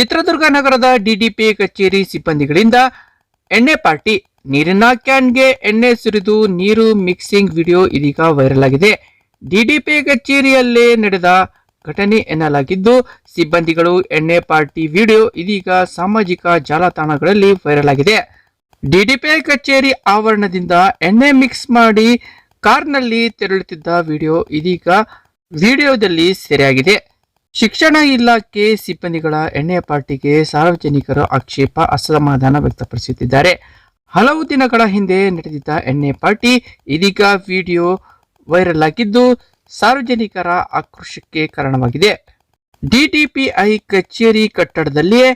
ಚಿತ್ರದುರ್ಗ ನಗರದ ಡಿಡಿಪಿ ಕಚೇರಿ ಸಿಬ್ಬಂದಿಗಳಿಂದ ಎಣ್ಣೆ ಪಾರ್ಟಿ, ನೀರಿನ ಕ್ಯಾನ್ಗೆ ಎಣ್ಣೆ ಸುರಿದು ನೀರು ಮಿಕ್ಸಿಂಗ್ ವಿಡಿಯೋ ಇದೀಗ ವೈರಲ್ ಆಗಿದೆ ಡಿಡಿಪಿ ಕಚೇರಿಯಲ್ಲಿ ನಡೆದ ಘಟನೆ ಎನ್ನಲಾಗಿದ್ದು, ಸಿಬ್ಬಂದಿಗಳು ಎಣ್ಣೆ ಪಾರ್ಟಿ ವಿಡಿಯೋ ಇದೀಗ ಸಾಮಾಜಿಕ ಜಾಲತಾಣಗಳಲ್ಲಿ ವೈರಲ್ ಆಗಿದೆ ಡಿಡಿಪಿ ಕಚೇರಿ ಆವರಣದಿಂದ ಎಣ್ಣೆ ಮಿಕ್ಸ್ ಮಾಡಿ ಕಾರ್ನಲ್ಲಿ ತೆರಳುತ್ತಿದ್ದ ವಿಡಿಯೋ ಇದೀಗ ವಿಡಿಯೋದಲ್ಲಿ ಸೆರೆಯಾಗಿದೆ. ಶಿಕ್ಷಣ ಇಲಾಖೆ ಸಿಬ್ಬಂದಿಗಳ ಎಣ್ಣೆ ಪಾರ್ಟಿಗೆ ಸಾರ್ವಜನಿಕರು ಆಕ್ಷೇಪ ಅಸಮಾಧಾನ ವ್ಯಕ್ತಪಡಿಸುತ್ತಿದ್ದಾರೆ. ಹಲವು ದಿನಗಳ ಹಿಂದೆ ನಡೆದಿದ್ದ ಎಣ್ಣೆ ಪಾರ್ಟಿ ಇದೀಗ ವಿಡಿಯೋ ವೈರಲ್ ಆಗಿದ್ದು, ಸಾರ್ವಜನಿಕರ ಆಕ್ರೋಶಕ್ಕೆ ಕಾರಣವಾಗಿದೆ. ಡಿಟಿಪಿಐ ಕಚೇರಿ ಕಟ್ಟಡದಲ್ಲಿಯೇ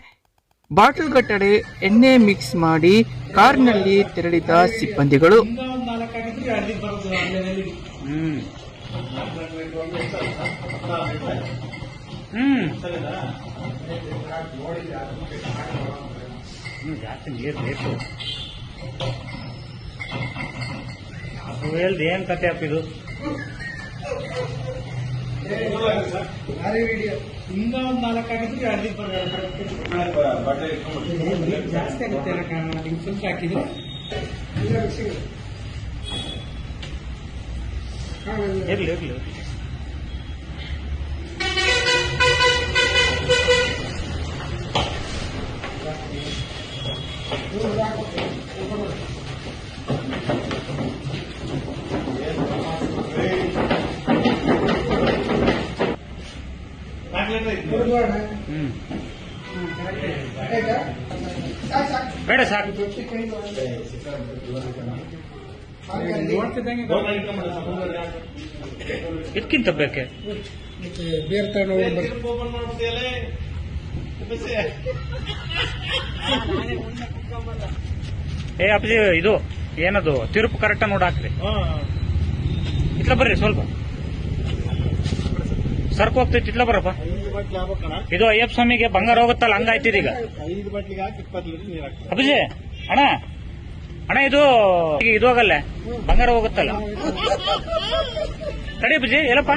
ಬಾಟಲ್ ಕಟ್ಟಡೆ ಎಣ್ಣೆ ಮಿಕ್ಸ್ ಮಾಡಿ ಕಾರ್ನಲ್ಲಿ ತೆರಳಿದ ಸಿಬ್ಬಂದಿಗಳು. ಹ್ಮ್. ಹ್ಮ್, ಜಾಸ್ತಿ ನೀರು ಬೇಕು. ಅದು ಹೇಳ್ದು ಏನ್ ಕತೆ ಅಪ್ಪ ಇದು? ಹಿಂಗ ಒಂದ್ ನಾಲ್ಕು ಆಗಿದ್ರೆ ಎರಡು ಜಾಸ್ತಿ ಆಗುತ್ತೆ ನಿಮ್ಗೆ ಸ್ವಲ್ಪ ಹಾಕಿದ್ರೆ? ಇರ್ಲಿ ಇರ್ಲಿ ಹ್ಮ್ ಬೇಡ ಸಾಕು ನೋಡ್ತಿದ್ದಂಗೆ ಇದಕ್ಕಿಂತ ಬೇಕೆ? ಬೇರೆ ತಗೊಂಡು ಏ ಅಪ್ಪಜಿ ಇದು ಏನದು? ತಿರುಪು ಕರೆಕ್ಟ್ ನೋಡಿ ಹಾಕ್ರಿ. ಇತ್ಲ ಬರ್ರಿ ಸ್ವಲ್ಪ. ಸರ್ಕ್ ಹೋಗ್ತೈತಿ ಇತ್ಲ ಬರಪ್ಪ. ಐದು ಬಾಟ್ಲಿ ಆಗ್ಬೇಕಣ ಇದು ಅಯ್ಯಪ್ಪ ಸ್ವಾಮಿಗೆ ಬಂಗಾರ ಹೋಗುತ್ತಲ್ಲ ಹಂಗಾಯ್ತಿದೀಗ ನೀರು ಅಣ್ಣ ಅಣ್ಣ ಇದು ಇದು ಹೋಗಲ್ಲ ಬಂಗಾರ ಹೋಗುತ್ತಲ್ಲ ಕಡಿ ಬಿಜಿ ಎಲ್ಲಪ್ಪ